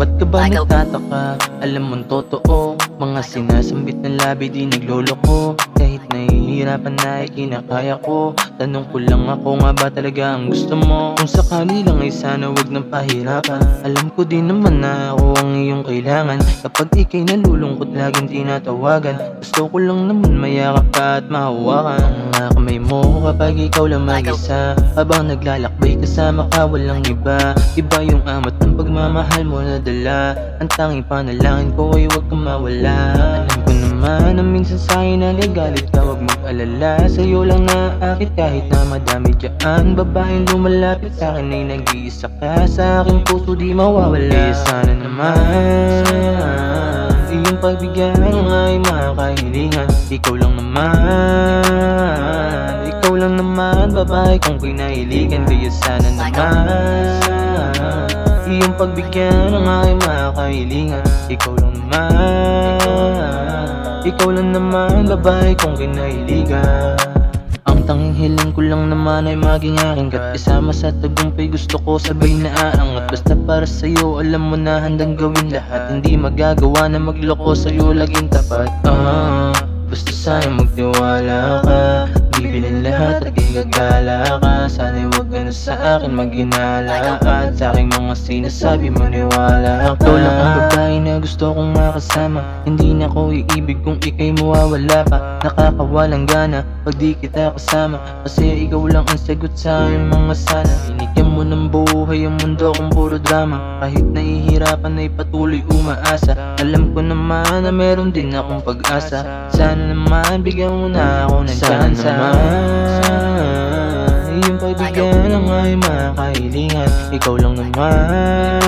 ba Michael. nagtataka? Alam mong totoo Mga sinasambit ng labi di nagloloko. Kahit nahihirapan na ay kinakaya ko Tanong ko lang ako nga ba talaga ang gusto mo? Kung sakali lang ay sana wag nang pahirapan. Alam ko din naman na ako ang iyong kailangan. Kapag ikay nalulungkot laging tinatawagan. Gusto ko lang naman mayakap ka at mahawakan. Ang mga kamay mo kapag ikaw lang mag-isa Habang naglalakbay kasama ka walang iba. Iba yung amat ng pagmamahal mo na dala. Ang tanging panalangin ko ay huwag kang mawala. Alam ko naman na minsan sa'kin naligalit ka Huwag mag-alala. Sa'yo lang naakit kahit na madami dyan. Babaeng lumalapit sa'kin ay nag-iisa ka. Sa aking puso di mawawala. Sana naman Iyong pagbigyan ng ay makahilingan Ikaw lang naman. Ikaw lang naman babae kong pinahiligan Kaya sana naman. Iyong pagbigyan ng ay makahilingan Ikaw lang naman. Ikaw lang naman babae kong kinahiligan ang hiling ko lang naman ay maging aking kat Kasama sa tagumpay gusto ko sabay na aangat. Basta para sa'yo alam mo na handang gawin lahat. Hindi magagawa na magloko sa'yo laging tapat. Ah, Basta sana magtiwala ka. Bibilin lahat at igagala ka Sana'y huwag ka na sa akin maghinala At sa aking mga sinasabi maniwala ka Ikaw lang ang babae na gusto kong makasama. Hindi na ko iibig kung ikay mawawala pa. Nakakawalang gana pag di kita kasama. Kasi ikaw lang ang sagot sa aking mga sana Binigyan mo ng buhay ang mundo kung puro drama. Kahit nahihirapan ay patuloy umaasa. Alam ko naman na meron din akong pag-asa. Sana naman bigyan mo na ako ng tsansa Iyong pagbigyan ng ay makahilingan. Ikaw lang naman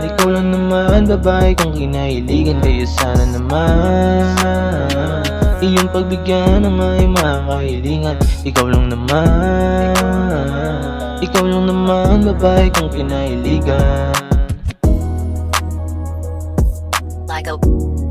Ikaw lang naman babae kong kinahiligan Kaya sana naman. Iyong pagbigyan ng ay makahilingan. Ikaw lang naman Ikaw lang naman babae kong kinahiligan Michael.